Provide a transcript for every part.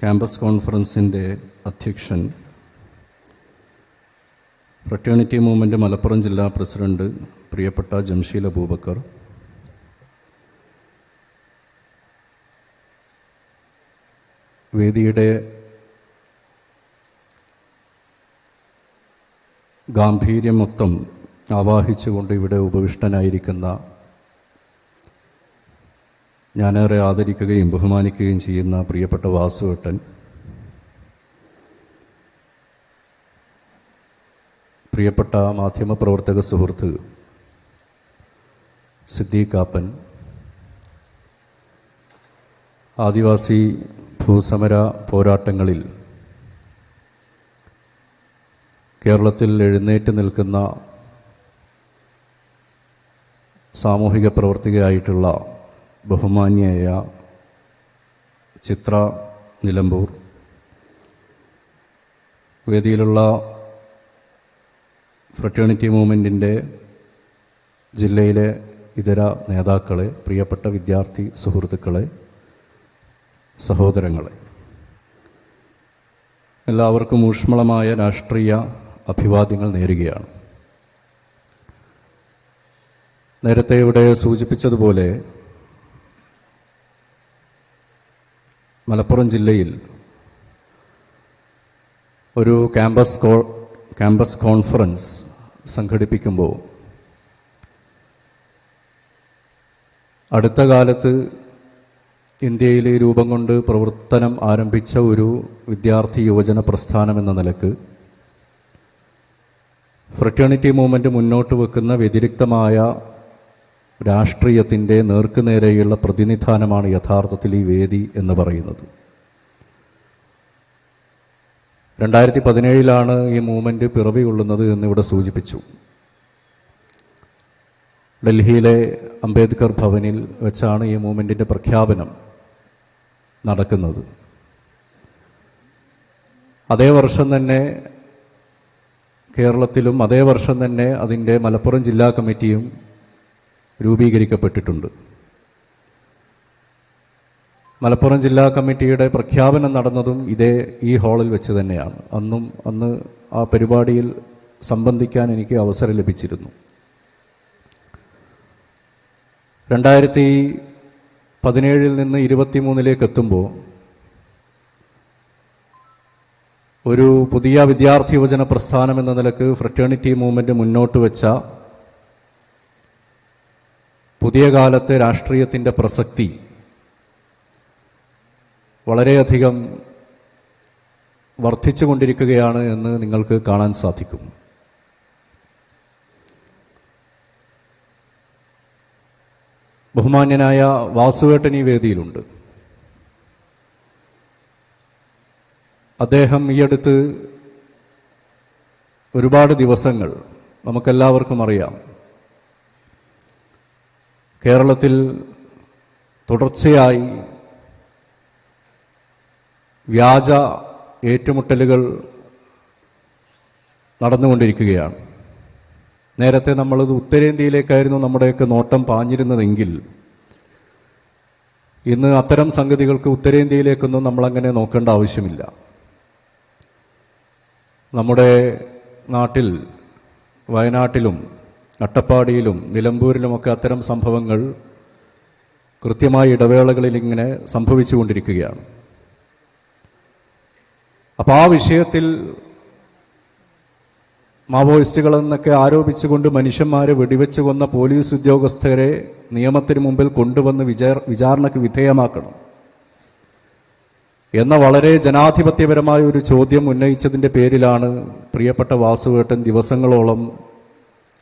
Campus കോൺഫറൻസിന്റെ അധ്യക്ഷൻ fraternity movement Malappuram ജില്ലാ president പ്രിയപ്പെട്ട ജംഷീൽ അബൂബക്കർ വേദിയുടെ ഗാംഭീര്യം മൊത്തം ആവാഹിച്ചുകൊണ്ട് ഇവിടെ ഉപവിഷ്ടനായിരിക്കുന്ന ഞാനേറെ ആദരിക്കുകയും ബഹുമാനിക്കുകയും ചെയ്യുന്ന പ്രിയപ്പെട്ട വാസുവേട്ടൻ. പ്രിയപ്പെട്ട മാധ്യമപ്രവർത്തക സുഹൃത്ത് സിദ്ദീഖാപ്പൻ ആദിവാസി ഭൂസമര പോരാട്ടങ്ങളിൽ കേരളത്തിൽ എഴുന്നേറ്റ് നിൽക്കുന്ന സാമൂഹിക പ്രവർത്തകയായിട്ടുള്ള ബഹുമാന്യയായ ചിത്ര നിലമ്പൂർ. വേദിയിലുള്ള ഫ്രട്ടേണിറ്റി മൂവ്മെന്റിന്റെ ജില്ലയിലെ ഇതര നേതാക്കളെ പ്രിയപ്പെട്ട വിദ്യാർത്ഥി സുഹൃത്തുക്കളെ സഹോദരങ്ങളെ. എല്ലാവർക്കും ഊഷ്മളമായ രാഷ്ട്രീയ അഭിവാദ്യങ്ങൾ നേരുകയാണ്. നേരത്തെ ഇവിടെ സൂചിപ്പിച്ചതുപോലെ മലപ്പുറം ജില്ലയിൽ ഒരു ക്യാമ്പസ് കോ ക്യാമ്പസ് കോൺഫറൻസ് സംഘടിപ്പിക്കുമ്പോൾ അടുത്ത കാലത്ത് ഇന്ത്യയിൽ രൂപം കൊണ്ട് പ്രവർത്തനം ആരംഭിച്ച ഒരു വിദ്യാർത്ഥി യുവജന പ്രസ്ഥാനം എന്ന നിലയ്ക്ക് ഫ്രട്ടേണിറ്റി മൂവ്മെന്റ് മുന്നോട്ട് വെക്കുന്ന വ്യതിരിക്തമായ രാഷ്ട്രീയത്തിന്റെ നേർക്കുനേരെയുള്ള പ്രതിനിധാനമാണ് യഥാർത്ഥത്തിൽ ഈ വേദി എന്ന് പറയുന്നത്. രണ്ടായിരത്തി പതിനേഴിലാണ് ഈ മൂവ്മെന്റ് പിറവി കൊള്ളുന്നത് എന്നിവിടെ സൂചിപ്പിച്ചു. ഡൽഹിയിലെ അംബേദ്കർ ഭവനിൽ വെച്ചാണ് ഈ മൂവ്മെന്റിന്റെ പ്രഖ്യാപനം നടക്കുന്നത്. അതേ വർഷം തന്നെ കേരളത്തിലും അതേ വർഷം തന്നെ അതിന്റെ മലപ്പുറം ജില്ലാ കമ്മിറ്റിയും രൂപീകരിക്കപ്പെട്ടിട്ടുണ്ട്. മലപ്പുറം ജില്ലാ കമ്മിറ്റിയുടെ പ്രഖ്യാപനം നടന്നതും ഇതേ ഈ ഹാളിൽ വെച്ച് തന്നെയാണ്. അന്നും അന്ന് ആ പരിപാടിയിൽ സംബന്ധിക്കാൻ എനിക്ക് അവസരം ലഭിച്ചിരുന്നു. രണ്ടായിരത്തി പതിനേഴിൽ നിന്ന് ഇരുപത്തിമൂന്നിലേക്ക് എത്തുമ്പോൾ ഒരു പുതിയ വിദ്യാർത്ഥി യുവജന പ്രസ്ഥാനം എന്ന നിലയ്ക്ക് ഫ്രറ്റേണിറ്റി മൂവ്മെന്റ് മുന്നോട്ട് വെച്ച പുതിയ കാലത്തെ രാഷ്ട്രീയത്തിന്റെ പ്രസക്തി വളരെയധികം വർദ്ധിച്ചു കൊണ്ടിരിക്കുകയാണ് എന്ന് നിങ്ങൾക്ക് കാണാൻ സാധിക്കും. ബഹുമാന്യനായ വാസുവേട്ടൻ ഈ വേദിയിലുണ്ട്. അദ്ദേഹം ഈ അടുത്ത് ഒരുപാട് ദിവസങ്ങൾ നമുക്കെല്ലാവർക്കും അറിയാം. കേരളത്തിൽ തുടർച്ചയായി വ്യാജ ഏറ്റുമുട്ടലുകൾ നടന്നുകൊണ്ടിരിക്കുകയാണ്. നേരത്തെ നമ്മളത് ഉത്തരേന്ത്യയിലേക്കായിരുന്നു നമ്മുടെയൊക്കെ നോട്ടം പാഞ്ഞിരുന്നതെങ്കിൽ ഇന്ന് അത്തരം സംഗതികൾക്ക് ഉത്തരേന്ത്യയിലേക്കൊന്നും നമ്മളങ്ങനെ നോക്കേണ്ട ആവശ്യമില്ല. നമ്മുടെ നാട്ടിൽ വയനാട്ടിലും അട്ടപ്പാടിയിലും നിലമ്പൂരിലുമൊക്കെ അത്തരം സംഭവങ്ങൾ കൃത്യമായ ഇടവേളകളിൽ ഇങ്ങനെ സംഭവിച്ചുകൊണ്ടിരിക്കുകയാണ് അപ്പോൾ ആ വിഷയത്തിൽ മാവോയിസ്റ്റുകളെന്നൊക്കെ ആരോപിച്ചുകൊണ്ട് മനുഷ്യന്മാരെ വെടിവെച്ച് കൊന്ന പോലീസ് ഉദ്യോഗസ്ഥരെ നിയമത്തിന് മുമ്പിൽ കൊണ്ടുവന്ന് വിചാര വിചാരണയ്ക്ക് വിധേയമാക്കണം എന്ന വളരെ ജനാധിപത്യപരമായ ഒരു ചോദ്യം ഉന്നയിച്ചതിന്റെ പേരിലാണ് പ്രിയപ്പെട്ട വാസുവേട്ടൻ ദിവസങ്ങളോളം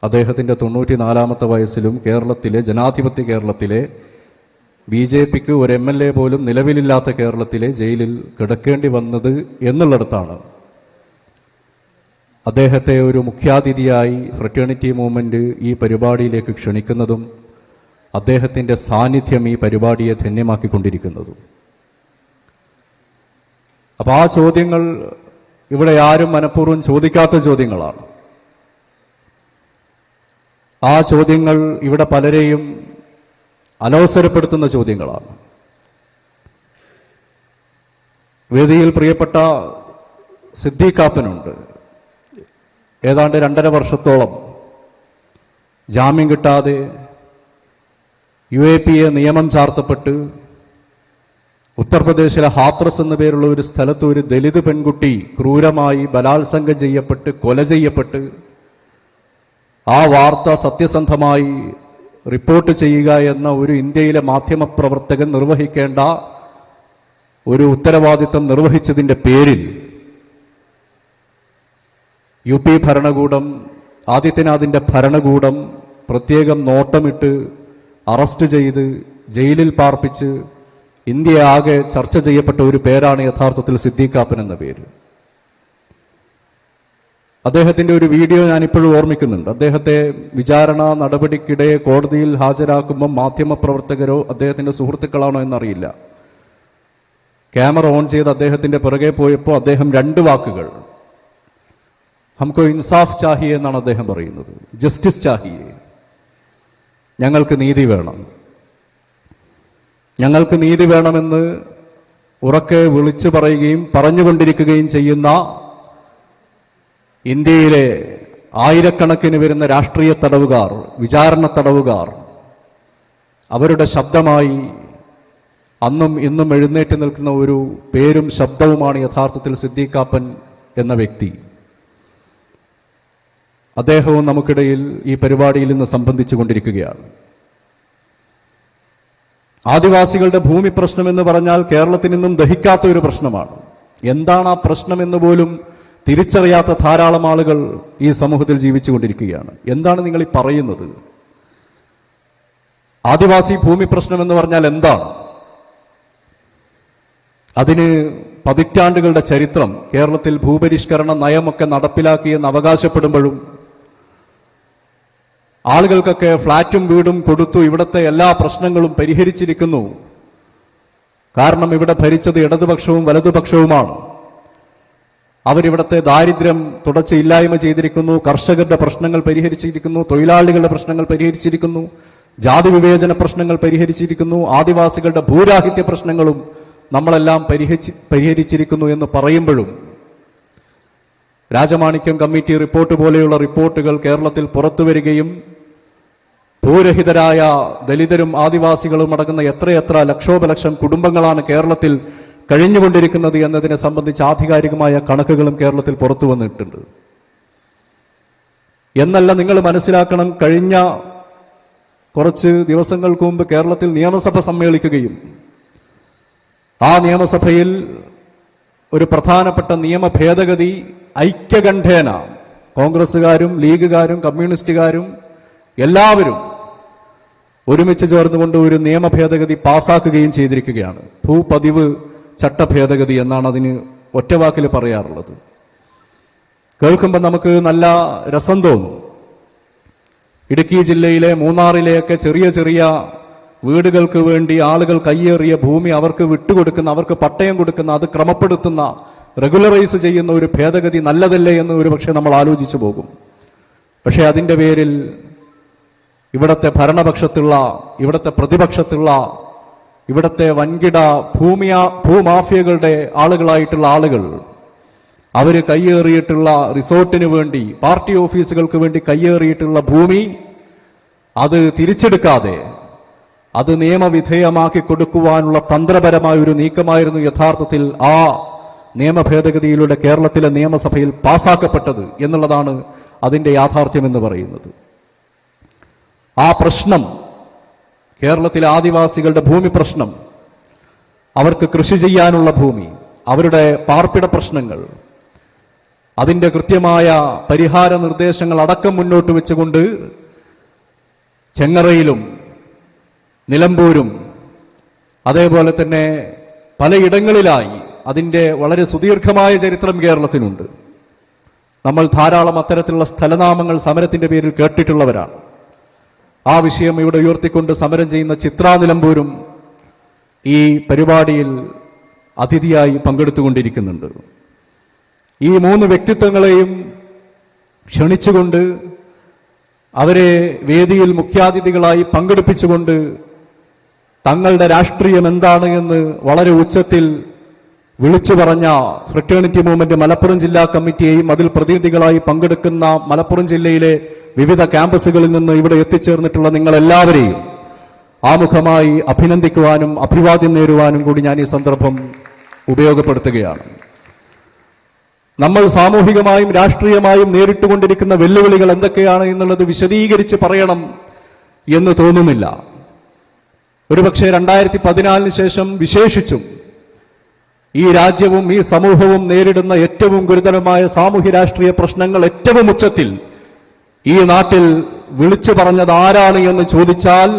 അദ്ദേഹത്തിന്റെ തൊണ്ണൂറ്റിനാലാമത്തെ വയസ്സിലും കേരളത്തിലെ ജനാധിപത്യ കേരളത്തിലെ ബി ജെ പിക്ക് ഒരു എം എൽ എ പോലും നിലവിലില്ലാത്ത കേരളത്തിലെ ജയിലിൽ കിടക്കേണ്ടി വന്നത് എന്നുള്ളിടത്താണ്. അദ്ദേഹത്തെ ഒരു മുഖ്യാതിഥിയായി ഫ്രറ്റേണിറ്റി മൂവ്മെന്റ് ഈ പരിപാടിയിലേക്ക് ക്ഷണിക്കുന്നതും അദ്ദേഹത്തിന്റെ സാന്നിധ്യം ഈ പരിപാടിയെ ധന്യമാക്കിക്കൊണ്ടിരിക്കുന്നതും. അപ്പോൾ ആ ചോദ്യങ്ങൾ ഇവിടെ ആരും മനഃപൂർവം ചോദിക്കാത്ത ചോദ്യങ്ങളാണ്. ആ ചോദ്യങ്ങൾ ഇവിടെ പലരെയും അലോസരപ്പെടുത്തുന്ന ചോദ്യങ്ങളാണ്. വേദിയിൽ പ്രിയപ്പെട്ട സിദ്ദീഖാപ്പനുണ്ട്. ഏതാണ്ട് രണ്ടര വർഷത്തോളം ജാമ്യം കിട്ടാതെ യു എ പി എ നിയമം ചാർത്തപ്പെട്ട് ഉത്തർപ്രദേശിലെ ഹാത്രസ് എന്ന പേരുള്ള ഒരു സ്ഥലത്ത് ഒരു ദലിത് പെൺകുട്ടി ക്രൂരമായി ബലാത്സംഗം ചെയ്യപ്പെട്ട് കൊല ചെയ്യപ്പെട്ട് ആ വാർത്ത സത്യസന്ധമായി റിപ്പോർട്ട് ചെയ്യുക എന്ന ഒരു ഇന്ത്യയിലെ മാധ്യമപ്രവർത്തകൻ നിർവഹിക്കേണ്ട ഒരു ഉത്തരവാദിത്തം നിർവഹിച്ചതിന്റെ പേരിൽ യു പി ഭരണകൂടം ആദിത്യനാഥിന്റെ ഭരണകൂടം പ്രത്യേകം നോട്ടമിട്ട് അറസ്റ്റ് ചെയ്ത് ജയിലിൽ പാർപ്പിച്ച് ഇന്ത്യ ആകെ ചർച്ച ചെയ്യപ്പെട്ട ഒരു പേരാണ് യഥാർത്ഥത്തിൽ സിദ്ദീഖാപ്പൻ എന്ന പേര്. അദ്ദേഹത്തിന്റെ ഒരു വീഡിയോ ഞാനിപ്പോഴും ഓർമ്മിക്കുന്നുണ്ട്. അദ്ദേഹത്തെ വിചാരണ നടപടിക്കിടെ കോടതിയിൽ ഹാജരാക്കുമ്പോൾ മാധ്യമപ്രവർത്തകരോ അദ്ദേഹത്തിന്റെ സുഹൃത്തുക്കളാണോ എന്നറിയില്ല. ക്യാമറ ഓൺ ചെയ്ത് അദ്ദേഹത്തിന്റെ പിറകെ പോയപ്പോൾ അദ്ദേഹം രണ്ട് വാക്കുകൾ. ഹംകോ ഇൻസാഫ് ചാഹിയെ എന്നാണ് അദ്ദേഹം പറയുന്നത്. ജസ്റ്റിസ് ചാഹിയെ ഞങ്ങൾക്ക് നീതി വേണം. ഞങ്ങൾക്ക് നീതി വേണമെന്ന് ഉറക്കെ വിളിച്ചു പറയുകയും പറഞ്ഞുകൊണ്ടിരിക്കുകയും ചെയ്യുന്ന ഇന്ത്യയിലെ ആയിരക്കണക്കിന് വരുന്ന രാഷ്ട്രീയ തടവുകാർ വിചാരണ തടവുകാർ അവരുടെ ശബ്ദമായി അന്നും ഇന്നും എഴുന്നേറ്റ് നിൽക്കുന്ന ഒരു പേരും ശബ്ദവുമാണ് യഥാർത്ഥത്തിൽ സിദ്ദീഖാപ്പൻ എന്ന വ്യക്തി. അദ്ദേഹവും നമുക്കിടയിൽ ഈ പരിപാടിയിൽ നിന്ന് സംബന്ധിച്ചു കൊണ്ടിരിക്കുകയാണ്. ആദിവാസികളുടെ ഭൂമി പ്രശ്നം എന്ന് പറഞ്ഞാൽ കേരളത്തിൽ നിന്നും ദഹിക്കാത്ത ഒരു പ്രശ്നമാണ്. എന്താണ് ആ പ്രശ്നം എന്ന് പോലും തിരിച്ചറിയാത്ത ധാരാളം ആളുകൾ ഈ സമൂഹത്തിൽ ജീവിച്ചുകൊണ്ടിരിക്കുകയാണ്. എന്താണ് നിങ്ങൾ ഈ പറയുന്നത്? ആദിവാസി ഭൂമി പ്രശ്നം എന്ന് പറഞ്ഞാൽ എന്താണ്? അതിന് പതിറ്റാണ്ടുകളുടെ ചരിത്രം കേരളത്തിൽ ഭൂപരിഷ്കരണ നയമൊക്കെ നടപ്പിലാക്കിയെന്ന് അവകാശപ്പെടുമ്പോഴും ആളുകൾക്കൊക്കെ ഫ്ളാറ്റും വീടും കൊടുത്തു ഇവിടുത്തെ എല്ലാ പ്രശ്നങ്ങളും പരിഹരിച്ചിരിക്കുന്നു. കാരണം ഇവിടെ ഭരിച്ചത് ഇടതുപക്ഷവും വലതുപക്ഷവുമാണ്. അവരിവിടുത്തെ ദാരിദ്ര്യം തുടച്ചില്ലായ്മ ചെയ്തിരിക്കുന്നു കർഷകരുടെ പ്രശ്നങ്ങൾ പരിഹരിച്ചിരിക്കുന്നു തൊഴിലാളികളുടെ പ്രശ്നങ്ങൾ പരിഹരിച്ചിരിക്കുന്നു ജാതി വിവേചന പ്രശ്നങ്ങൾ പരിഹരിച്ചിരിക്കുന്നു ആദിവാസികളുടെ ഭൂരാഹിത്യ പ്രശ്നങ്ങളും നമ്മളെല്ലാം പരിഹരിച്ച് പരിഹരിച്ചിരിക്കുന്നു എന്ന് പറയുമ്പോഴും രാജമാണിക്യം കമ്മിറ്റി റിപ്പോർട്ട് പോലെയുള്ള റിപ്പോർട്ടുകൾ കേരളത്തിൽ പുറത്തു വരികയും ഭൂരഹിതരായ ദലിതരും ആദിവാസികളും അടങ്ങുന്ന എത്രയെത്ര ലക്ഷോപലക്ഷം കുടുംബങ്ങളാണ് കേരളത്തിൽ കഴിഞ്ഞുകൊണ്ടിരിക്കുന്നത് എന്നതിനെ സംബന്ധിച്ച് ആധികാരികമായ കണക്കുകളും കേരളത്തിൽ പുറത്തു വന്നിട്ടുണ്ട്. എന്നല്ല നിങ്ങൾ മനസ്സിലാക്കണം കഴിഞ്ഞ കുറച്ച് ദിവസങ്ങൾക്ക് മുമ്പ് കേരളത്തിൽ നിയമസഭ സമ്മേളിക്കുകയും ആ നിയമസഭയിൽ ഒരു പ്രധാനപ്പെട്ട നിയമ ഭേദഗതി ഐക്യകണ്ഠേന കോൺഗ്രസ്സുകാരും ലീഗുകാരും കമ്മ്യൂണിസ്റ്റുകാരും എല്ലാവരും ഒരുമിച്ച് ചേർന്നുകൊണ്ട് ഒരു നിയമ ഭേദഗതി പാസാക്കുകയും ചെയ്തിരിക്കുകയാണ്. ഭൂപതിവ് ചട്ട ഭേദഗതി എന്നാണ് അതിന് ഒറ്റവാക്കിൽ പറയാറുള്ളത്. കേൾക്കുമ്പോൾ നമുക്ക് നല്ല രസം തോന്നും. ഇടുക്കി ജില്ലയിലെ മൂന്നാറിലെയൊക്കെ ചെറിയ ചെറിയ വീടുകൾക്ക് വേണ്ടി ആളുകൾ കയ്യേറിയ ഭൂമി അവർക്ക് വിട്ടുകൊടുക്കുന്ന അവർക്ക് പട്ടയം കൊടുക്കുന്ന അത് ക്രമപ്പെടുത്തുന്ന റെഗുലറൈസ് ചെയ്യുന്ന ഒരു ഭേദഗതി നല്ലതല്ലേ എന്ന് ഒരു പക്ഷേ നമ്മൾ ആലോചിച്ചു പോകും. പക്ഷേ അതിന്റെ പേരിൽ ഇവിടത്തെ ഭരണപക്ഷത്തുള്ള ഇവിടത്തെ പ്രതിപക്ഷത്തുള്ള ഇവിടത്തെ വൻകിട ഭൂമിയാ ഭൂമാഫിയകളുടെ ആളുകളായിട്ടുള്ള ആളുകൾ അവർ കയ്യേറിയിട്ടുള്ള റിസോർട്ടിന് വേണ്ടി പാർട്ടി ഓഫീസുകൾക്ക് വേണ്ടി കയ്യേറിയിട്ടുള്ള ഭൂമി അത് തിരിച്ചെടുക്കാതെ അത് നിയമവിധേയമാക്കി കൊടുക്കുവാനുള്ള തന്ത്രപരമായ ഒരു നീക്കമായിരുന്നു യഥാർത്ഥത്തിൽ ആ നിയമ ഭേദഗതിയിലൂടെ കേരളത്തിലെ നിയമസഭയിൽ പാസാക്കപ്പെട്ടത് എന്നുള്ളതാണ് അതിന്റെ യാഥാർത്ഥ്യം എന്ന് പറയുന്നത്. ആ പ്രശ്നം കേരളത്തിലെ ആദിവാസികളുടെ ഭൂമി പ്രശ്നം അവർക്ക് കൃഷി ചെയ്യാനുള്ള ഭൂമി അവരുടെ പാർപ്പിട പ്രശ്നങ്ങൾ അതിന്റെ കൃത്യമായ പരിഹാര നിർദ്ദേശങ്ങൾ അടക്കം മുന്നോട്ട് വെച്ചുകൊണ്ട് ചെങ്ങറയിലും നിലമ്പൂരും അതേപോലെ തന്നെ പലയിടങ്ങളിലായി അതിന്റെ വളരെ സുദീർഘമായ ചരിത്രം കേരളത്തിനുണ്ട്. നമ്മൾ ധാരാളം അത്തരത്തിലുള്ള സ്ഥലനാമങ്ങൾ സമരത്തിന്റെ പേരിൽ കേട്ടിട്ടുള്ളവരാണ്. ആ വിഷയം ഇവിടെ ഉയർത്തിക്കൊണ്ട് സമരം ചെയ്യുന്ന ചിത്രാ നിലമ്പൂരും ഈ പരിപാടിയിൽ അതിഥിയായി പങ്കെടുത്തുകൊണ്ടിരിക്കുന്നുണ്ട്. ഈ മൂന്ന് വ്യക്തിത്വങ്ങളെയും ക്ഷണിച്ചുകൊണ്ട് അവരെ വേദിയിൽ മുഖ്യാതിഥികളായി പങ്കെടുപ്പിച്ചുകൊണ്ട് തങ്ങളുടെ രാഷ്ട്രീയം എന്താണ് എന്ന് വളരെ ഉച്ചത്തിൽ വിളിച്ചു പറഞ്ഞ ഫ്രറ്റേണിറ്റി മൂവ്മെന്റ് മലപ്പുറം ജില്ലാ കമ്മിറ്റിയെയും അതിൽ പ്രതിനിധികളായി പങ്കെടുക്കുന്ന മലപ്പുറം ജില്ലയിലെ വിവിധ ക്യാമ്പസുകളിൽ നിന്ന് ഇവിടെ എത്തിച്ചേർന്നിട്ടുള്ള നിങ്ങളെല്ലാവരെയും ആമുഖമായി അഭിനന്ദിക്കുവാനും അഭിവാദ്യം നേരുവാനും കൂടി ഞാൻ ഈ സന്ദർഭം ഉപയോഗപ്പെടുത്തുകയാണ്. നമ്മൾ സാമൂഹികമായും രാഷ്ട്രീയമായും നേരിട്ടുകൊണ്ടിരിക്കുന്ന വെല്ലുവിളികൾ എന്തൊക്കെയാണ് എന്നുള്ളത് വിശദീകരിച്ച് പറയണം എന്ന് തോന്നുന്നില്ല. ഒരുപക്ഷെ രണ്ടായിരത്തി പതിനാലിന് ശേഷം വിശേഷിച്ചും ഈ രാജ്യവും ഈ സമൂഹവും നേരിടുന്ന ഏറ്റവും ഗുരുതരമായ സാമൂഹ്യ രാഷ്ട്രീയ പ്രശ്നങ്ങൾ ഏറ്റവും ഉച്ചത്തിൽ ഈ നാട്ടിൽ വിളിച്ചു പറഞ്ഞത് ആരാണ് എന്ന് ചോദിച്ചാൽ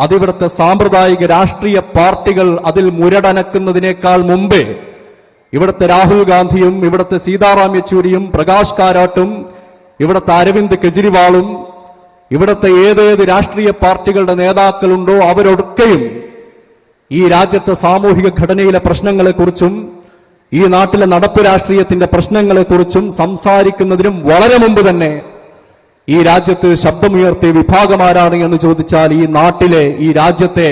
അതിവിടുത്തെ സാമ്പ്രദായിക രാഷ്ട്രീയ പാർട്ടികൾ അതിൽ മുരടനക്കുന്നതിനേക്കാൾ മുമ്പേ ഇവിടുത്തെ രാഹുൽ ഗാന്ധിയും ഇവിടുത്തെ സീതാറാം യെച്ചൂരിയും പ്രകാശ് കാരാട്ടും ഇവിടുത്തെ അരവിന്ദ് കെജ്രിവാളും ഇവിടുത്തെ ഏതേത് രാഷ്ട്രീയ പാർട്ടികളുടെ നേതാക്കളുണ്ടോ അവരൊക്കെയും ഈ രാജ്യത്തെ സാമൂഹിക ഘടനയിലെ പ്രശ്നങ്ങളെക്കുറിച്ചും ഈ നാട്ടിലെ നടപ്പ് രാഷ്ട്രീയത്തിന്റെ പ്രശ്നങ്ങളെക്കുറിച്ചും സംസാരിക്കുന്നതിനും വളരെ മുമ്പ് തന്നെ ഈ രാജ്യത്ത് ശബ്ദമുയർത്തിയ വിഭാഗമാരാണ് എന്ന് ചോദിച്ചാൽ ഈ നാട്ടിലെ ഈ രാജ്യത്തെ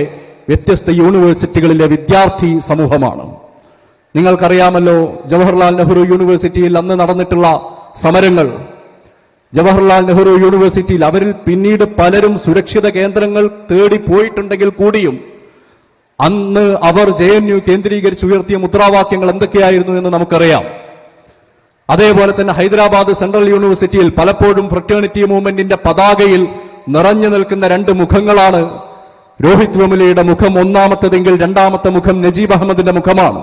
വ്യത്യസ്ത യൂണിവേഴ്സിറ്റികളിലെ വിദ്യാർത്ഥി സമൂഹമാണ്. നിങ്ങൾക്കറിയാമല്ലോ ജവഹർലാൽ നെഹ്റു യൂണിവേഴ്സിറ്റിയിൽ അന്ന് നടന്നിട്ടുള്ള സമരങ്ങൾ. ജവഹർലാൽ നെഹ്റു യൂണിവേഴ്സിറ്റിയിൽ അവരിൽ പിന്നീട് പലരും സുരക്ഷിത കേന്ദ്രങ്ങൾ തേടി പോയിട്ടുണ്ടെങ്കിൽ കൂടിയും അന്ന് അവർ ജെ എൻ യു കേന്ദ്രീകരിച്ച് ഉയർത്തിയ മുദ്രാവാക്യങ്ങൾ എന്തൊക്കെയായിരുന്നു എന്ന് നമുക്കറിയാം. അതേപോലെ തന്നെ ഹൈദരാബാദ് സെൻട്രൽ യൂണിവേഴ്സിറ്റിയിൽ പലപ്പോഴും ഫ്രട്ടേണിറ്റി മൂവ്മെന്റിന്റെ പതാകയിൽ നിറഞ്ഞു നിൽക്കുന്ന രണ്ട് മുഖങ്ങളാണ്. രോഹിത് വെമുലയുടെ മുഖം ഒന്നാമത്തതെങ്കിൽ രണ്ടാമത്തെ മുഖം നജീബ് അഹമ്മദിന്റെ മുഖമാണ്.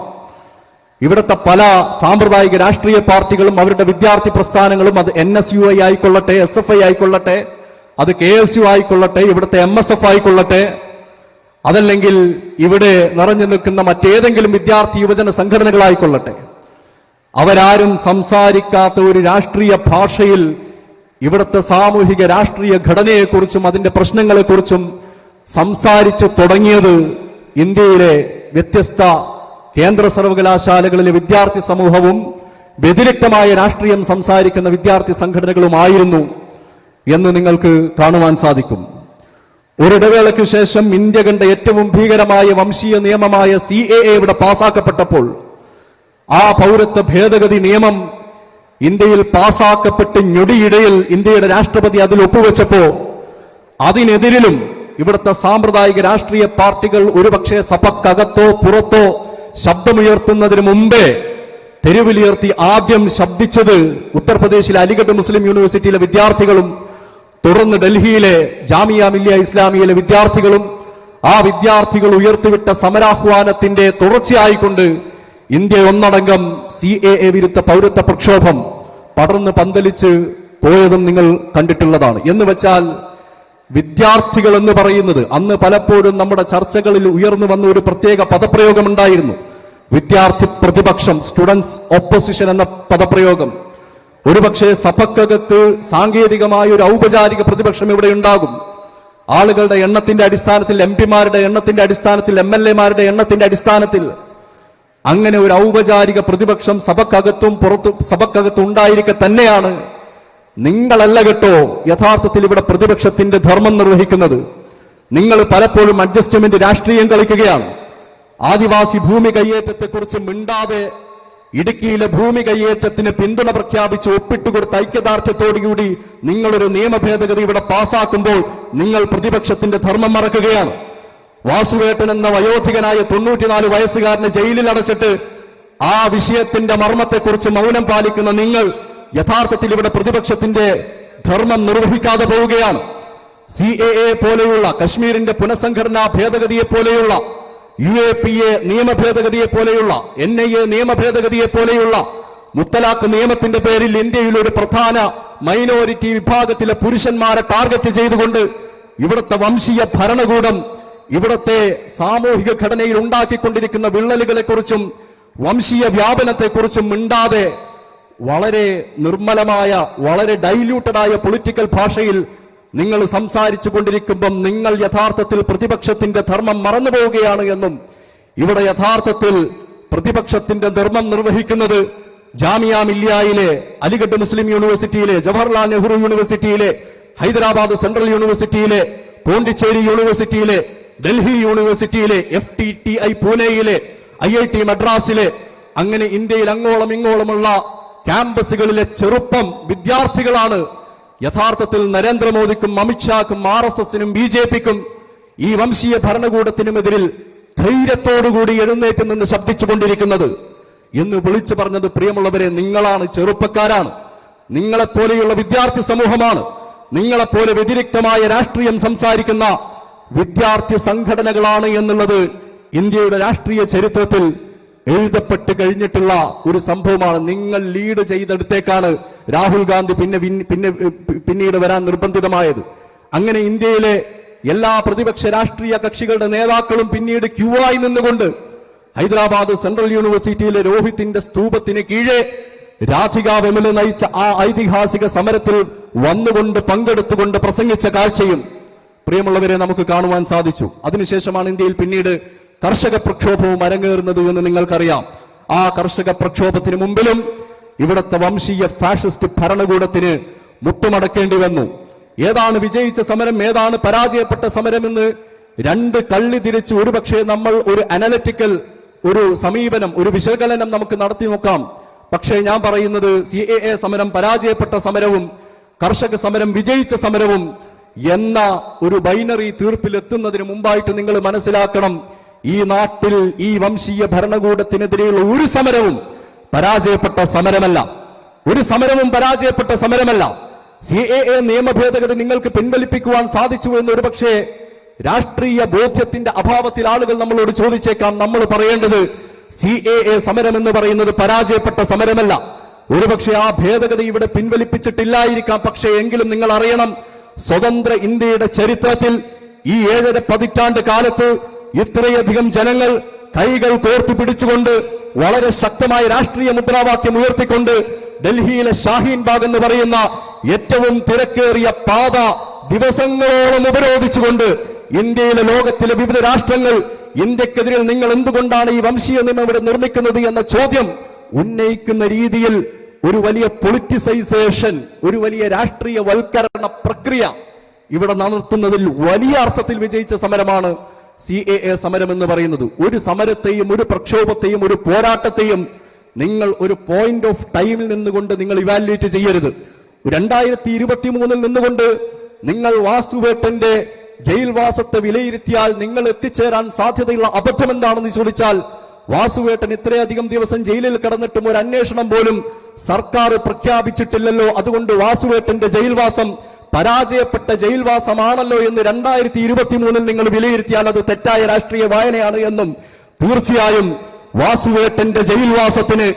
ഇവിടുത്തെ പല സാമ്പ്രദായിക രാഷ്ട്രീയ പാർട്ടികളും അവരുടെ വിദ്യാർത്ഥി പ്രസ്ഥാനങ്ങളും അത് എൻ എസ് യു ഐ ആയിക്കൊള്ളട്ടെ എസ് എഫ് ഐ ആയിക്കൊള്ളട്ടെ അത് കെ എസ് യു ആയിക്കൊള്ളട്ടെ ഇവിടുത്തെ എം എസ് എഫ് ആയിക്കൊള്ളട്ടെ. അതല്ലെങ്കിൽ ഇവിടെ നിറഞ്ഞു നിൽക്കുന്ന മറ്റേതെങ്കിലും വിദ്യാർത്ഥി യുവജന സംഘടനകളായിക്കൊള്ളട്ടെ. അവരാരും സംസാരിക്കാത്ത ഒരു രാഷ്ട്രീയ ഭാഷയിൽ ഇവിടുത്തെ സാമൂഹിക രാഷ്ട്രീയ ഘടനയെക്കുറിച്ചും അതിന്റെ പ്രശ്നങ്ങളെക്കുറിച്ചും സംസാരിച്ചു തുടങ്ങിയത് ഇന്ത്യയിലെ വ്യത്യസ്ത കേന്ദ്ര സർവകലാശാലകളിലെ വിദ്യാർത്ഥി സമൂഹവും വ്യതിരിക്തമായ രാഷ്ട്രീയം സംസാരിക്കുന്ന വിദ്യാർത്ഥി സംഘടനകളുമായിരുന്നു എന്ന് നിങ്ങൾക്ക് കാണുവാൻ സാധിക്കും. ഒരിടവേളയ്ക്ക് ശേഷം ഇന്ത്യ കണ്ട ഏറ്റവും ഭീകരമായ വംശീയ നിയമമായ സി എ ഇവിടെ പാസാക്കപ്പെട്ടപ്പോൾ ആ പൗരത്വ ഭേദഗതി നിയമം ഇന്ത്യയിൽ പാസാക്കപ്പെട്ട് ഞൊടിയിടയിൽ ഇന്ത്യയുടെ രാഷ്ട്രപതി അതിൽ ഒപ്പുവെച്ചപ്പോ അതിനെതിരിലും ഇവിടുത്തെ സാമ്പ്രദായിക രാഷ്ട്രീയ പാർട്ടികൾ ഒരുപക്ഷെ സഭക്കകത്തോ പുറത്തോ ശബ്ദമുയർത്തുന്നതിന് മുമ്പേ തെരുവിലുയർത്തി ആദ്യം ശബ്ദിച്ചത് ഉത്തർപ്രദേശിലെ അലിഗഡ് മുസ്ലിം യൂണിവേഴ്സിറ്റിയിലെ വിദ്യാർത്ഥികളും തുടർന്ന് ഡൽഹിയിലെ ജാമിയ മില്ലിയ ഇസ്ലാമിയയിലെ വിദ്യാർത്ഥികളും ആ വിദ്യാർത്ഥികൾ ഉയർത്തിവിട്ട സമരാഹ്വാനത്തിന്റെ തുടർച്ചയായിക്കൊണ്ട് ഇന്ത്യ ഒന്നടങ്കം സി എ എ വിരുദ്ധ പൗരത്വ പ്രക്ഷോഭം പടർന്ന് പന്തലിച്ച് പോയതും നിങ്ങൾ കണ്ടിട്ടുള്ളതാണ്. എന്ന് വെച്ചാൽ വിദ്യാർത്ഥികൾ എന്ന് പറയുന്നത് അന്ന് പലപ്പോഴും നമ്മുടെ ചർച്ചകളിൽ ഉയർന്നു വന്ന ഒരു പ്രത്യേക പദപ്രയോഗമുണ്ടായിരുന്നു. വിദ്യാർത്ഥി പ്രതിപക്ഷം സ്റ്റുഡൻസ് ഓപ്പോസിഷൻ എന്ന പദപ്രയോഗം. ഒരുപക്ഷെ സഭക്കകത്ത് സാങ്കേതികമായ ഒരു ഔപചാരിക പ്രതിപക്ഷം ഇവിടെ ഉണ്ടാകും. ആളുകളുടെ എണ്ണത്തിന്റെ അടിസ്ഥാനത്തിൽ എം പിമാരുടെ എണ്ണത്തിന്റെ അടിസ്ഥാനത്തിൽ എം എൽ എമാരുടെ എണ്ണത്തിന്റെ അടിസ്ഥാനത്തിൽ അങ്ങനെ ഒരു ഔപചാരിക പ്രതിപക്ഷം സഭക്കകത്തും പുറത്തു സഭക്കകത്തും ഉണ്ടായിരിക്കെ തന്നെയാണ് നിങ്ങളല്ല കേട്ടോ യഥാർത്ഥത്തിൽ ഇവിടെ പ്രതിപക്ഷത്തിന്റെ ധർമ്മം നിർവഹിക്കുന്നത്. നിങ്ങൾ പലപ്പോഴും അഡ്ജസ്റ്റ്മെന്റ് രാഷ്ട്രീയം കളിക്കുകയാണ്. ആദിവാസി ഭൂമി കയ്യേറ്റത്തെക്കുറിച്ച് മിണ്ടാതെ ഇടുക്കിയിലെ ഭൂമി കയ്യേറ്റത്തിന് പിന്തുണ പ്രഖ്യാപിച്ച് ഒപ്പിട്ടുകൊടുത്ത ഐക്യദാർഢ്യത്തോടുകൂടി നിങ്ങളൊരു നിയമ ഭേദഗതി ഇവിടെ പാസാക്കുമ്പോൾ നിങ്ങൾ പ്രതിപക്ഷത്തിന്റെ ധർമ്മം മറക്കുകയാണ്. വാസുവേട്ടൻ എന്ന വയോധികനായ തൊണ്ണൂറ്റിനാല് വയസ്സുകാരനെ ജയിലിൽ അടച്ചിട്ട് ആ വിഷയത്തിന്റെ മർമ്മത്തെക്കുറിച്ച് മൗനം പാലിക്കുന്ന നിങ്ങൾ യഥാർത്ഥത്തിൽ ഇവിടെ പ്രതിപക്ഷത്തിന്റെ ധർമ്മം നിർവഹിക്കാതെ പോവുകയാണ്. സി എ എ പോലെയുള്ള കശ്മീരിന്റെ പുനഃസംഘടനാ ഭേദഗതിയെ പോലെയുള്ള യു എ പി എ നിയമ ഭേദഗതിയെ പോലെയുള്ള എൻ ഐ എ നിയമ ഭേദഗതിയെ പോലെയുള്ള മുത്തലാഖ് നിയമത്തിന്റെ പേരിൽ ഇന്ത്യയിൽ ഒരു പ്രധാന മൈനോറിറ്റി വിഭാഗത്തിലെ പുരുഷന്മാരെ ടാർഗറ്റ് ചെയ്തുകൊണ്ട് ഇവിടുത്തെ വംശീയ ഭരണകൂടം ഇവിടുത്തെ സാമൂഹിക ഘടനയിൽ ഉണ്ടാക്കിക്കൊണ്ടിരിക്കുന്ന വിള്ളലുകളെക്കുറിച്ചും വംശീയ വ്യാപനത്തെക്കുറിച്ചും മിണ്ടാതെ വളരെ നിർമ്മലമായ വളരെ ഡൈല്യൂട്ടഡായ പൊളിറ്റിക്കൽ ഭാഷയിൽ നിങ്ങൾ സംസാരിച്ചു കൊണ്ടിരിക്കുമ്പം നിങ്ങൾ യഥാർത്ഥത്തിൽ പ്രതിപക്ഷത്തിന്റെ ധർമ്മം മറന്നു പോവുകയാണ് എന്നും ഇവിടെ യഥാർത്ഥത്തിൽ പ്രതിപക്ഷത്തിന്റെ ധർമ്മം നിർവഹിക്കുന്നത് ജാമിയ മില്ലിയയിലെ അലിഗഡ് മുസ്ലിം യൂണിവേഴ്സിറ്റിയിലെ ജവഹർലാൽ നെഹ്റു യൂണിവേഴ്സിറ്റിയിലെ ഹൈദരാബാദ് സെൻട്രൽ യൂണിവേഴ്സിറ്റിയിലെ പോണ്ടിച്ചേരി യൂണിവേഴ്സിറ്റിയിലെ ഡൽഹി യൂണിവേഴ്സിറ്റിയിലെ എഫ് ടി ടി ഐ പൂനെയിലെ ഐ ഐ ടി മദ്രാസിലെ അങ്ങനെ ഇന്ത്യയിൽ അങ്ങോളം ഇങ്ങോളമുള്ള ക്യാമ്പസുകളിലെ ചെറുപ്പം വിദ്യാർത്ഥികളാണ്. യഥാർത്ഥത്തിൽ നരേന്ദ്രമോദിക്കും അമിത്ഷാക്കും ആർ എസ് എസിനും ബി ജെ പിക്കും ഈ വംശീയ ഭരണകൂടത്തിനുമെതിരിൽ ധൈര്യത്തോടുകൂടി എഴുന്നേറ്റ് നിന്ന് ശബ്ദിച്ചുകൊണ്ടിരിക്കുന്നത്. എന്ന് വിളിച്ചു പറഞ്ഞത് പ്രിയമുള്ളവരെ നിങ്ങളാണ് ചെറുപ്പക്കാരാണ്. നിങ്ങളെപ്പോലെയുള്ള വിദ്യാർത്ഥി സമൂഹമാണ്. നിങ്ങളെപ്പോലെ വ്യതിരിക്തമായ രാഷ്ട്രീയം സംസാരിക്കുന്ന വിദ്യാർത്ഥി സംഘടനകളാണ് എന്നുള്ളത് ഇന്ത്യയുടെ രാഷ്ട്രീയ ചരിത്രത്തിൽ എഴുതപ്പെട്ട് കഴിഞ്ഞിട്ടുള്ള ഒരു സംഭവമാണ്. നിങ്ങൾ ലീഡ് ചെയ്തെടുത്തേക്കാണ് രാഹുൽ ഗാന്ധി പിന്നെ പിന്നെ പിന്നീട് വരാൻ നിർബന്ധിതമായത്. അങ്ങനെ ഇന്ത്യയിലെ എല്ലാ പ്രതിപക്ഷ രാഷ്ട്രീയ കക്ഷികളുടെ നേതാക്കളും പിന്നീട് ക്യൂവായി നിന്നുകൊണ്ട് ഹൈദരാബാദ് സെൻട്രൽ യൂണിവേഴ്സിറ്റിയിലെ രോഹിത്തിന്റെ സ്തൂപത്തിന് കീഴെ രാധിക വെമുല നയിച്ച ആ ഐതിഹാസിക സമരത്തിൽ വന്നുകൊണ്ട് പങ്കെടുത്തുകൊണ്ട് പ്രസംഗിച്ച കാഴ്ചയും പ്രിയമുള്ളവരെ നമുക്ക് കാണുവാൻ സാധിച്ചു. അതിനുശേഷമാണ് ഇന്ത്യയിൽ പിന്നീട് കർഷക പ്രക്ഷോഭവും അരങ്ങേറുന്നത് എന്ന് നിങ്ങൾക്കറിയാം. ആ കർഷക പ്രക്ഷോഭത്തിന് മുമ്പിലും ഇവിടുത്തെ വംശീയ ഫാഷിസ്റ്റ് ഭരണകൂടത്തിന് മുട്ടുമടക്കേണ്ടി വന്നു. ഏതാണ് വിജയിച്ച സമരം? ഏതാണ് പരാജയപ്പെട്ട സമരം എന്ന് രണ്ട് കള്ളി തിരിച്ച് ഒരുപക്ഷെ നമ്മൾ ഒരു അനലറ്റിക്കൽ ഒരു സമീപനം ഒരു വിശകലനം നമുക്ക് നടത്തി നോക്കാം. പക്ഷേ ഞാൻ പറയുന്നത് സി സമരം പരാജയപ്പെട്ട സമരവും കർഷക സമരം വിജയിച്ച സമരവും എന്ന ഒരു ബൈനറി തീർപ്പിലെത്തുന്നതിന് മുമ്പായിട്ട് നിങ്ങൾ മനസ്സിലാക്കണം ഈ നാട്ടിൽ ഈ വംശീയ ഭരണകൂടത്തിനെതിരെയുള്ള ഒരു സമരവും പരാജയപ്പെട്ട സമരമല്ല. ഒരു സമരവും പരാജയപ്പെട്ട സമരമല്ല. സി എ എ നിയമ ഭേദഗതി നിങ്ങൾക്ക് പിൻവലിപ്പിക്കുവാൻ സാധിച്ചു എന്ന് ഒരുപക്ഷെ രാഷ്ട്രീയ ബോധ്യത്തിന്റെ അഭാവത്തിൽ ആളുകൾ നമ്മളോട് ചോദിച്ചേക്കാം. നമ്മൾ പറയേണ്ടത് സി എ എ സമരം എന്ന് പറയുന്നത് പരാജയപ്പെട്ട സമരമല്ല. ഒരുപക്ഷെ ആ ഭേദഗതി ഇവിടെ പിൻവലിപ്പിച്ചിട്ടില്ലായിരിക്കാം. പക്ഷേ എങ്കിലും നിങ്ങൾ അറിയണം സ്വതന്ത്ര ഇന്ത്യയുടെ ചരിത്രത്തിൽ ഈ ഏഴര പതിറ്റാണ്ട് കാലത്ത് ഇത്രയധികം ജനങ്ങൾ കൈകൾ കോർത്തു പിടിച്ചുകൊണ്ട് വളരെ ശക്തമായ രാഷ്ട്രീയ മുദ്രാവാക്യം ഉയർത്തിക്കൊണ്ട് ഡൽഹിയിലെ ഷാഹീൻ ബാഗ് എന്ന് പറയുന്ന ഏറ്റവും തിരക്കേറിയ പാത ദിവസങ്ങളോളം ഉപരോധിച്ചുകൊണ്ട് ഇന്ത്യയിലെ ലോകത്തിലെ വിവിധ രാഷ്ട്രങ്ങൾ ഇന്ത്യക്കെതിരെ നിങ്ങൾ എന്തുകൊണ്ടാണ് ഈ വംശീയ നിയമം ഇവിടെ നിർമ്മിക്കുന്നത് എന്ന ചോദ്യം ഉന്നയിക്കുന്ന രീതിയിൽ ഒരു വലിയ പൊളിറ്റിസൈസേഷൻ ഒരു വലിയ രാഷ്ട്രീയ വൽക്കരണ പ്രക്രിയ ഇവിടെ നടത്തുന്നതിൽ വലിയ അർത്ഥത്തിൽ വിജയിച്ച സമരമാണ് സി എ എ സമരം എന്ന് പറയുന്നത്. ഒരു സമരത്തെയും ഒരു പ്രക്ഷോഭത്തെയും ഒരു പോരാട്ടത്തെയും നിങ്ങൾ ഒരു പോയിന്റ് ഓഫ് ടൈമിൽ നിന്നുകൊണ്ട് നിങ്ങൾ ഇവാലുവേറ്റ് ചെയ്യരുത്. രണ്ടായിരത്തി ഇരുപത്തി മൂന്നിൽ നിന്നുകൊണ്ട് നിങ്ങൾ വാസുവേട്ടന്റെ ജയിൽവാസത്തെ വിലയിരുത്തിയാൽ നിങ്ങൾ എത്തിച്ചേരാൻ സാധ്യതയുള്ള അബദ്ധം എന്താണെന്ന് ചോദിച്ചാൽ വാസുവേട്ടൻ ഇത്രയധികം ദിവസം ജയിലിൽ കിടന്നിട്ടും ഒരു അന്വേഷണം പോലും സർക്കാർ പ്രഖ്യാപിച്ചിട്ടില്ലല്ലോ. അതുകൊണ്ട് വാസുവേട്ടന്റെ ജയിൽവാസം പരാജയപ്പെട്ട ജയിൽവാസമാണല്ലോ എന്ന് രണ്ടായിരത്തി ഇരുപത്തി മൂന്നിൽ നിങ്ങൾ വിലയിരുത്തിയാൽ അത് തെറ്റായ രാഷ്ട്രീയ വായനയാണ് എന്നും തീർച്ചയായും വാസുവേട്ടന്റെ ജയിൽവാസത്തിന്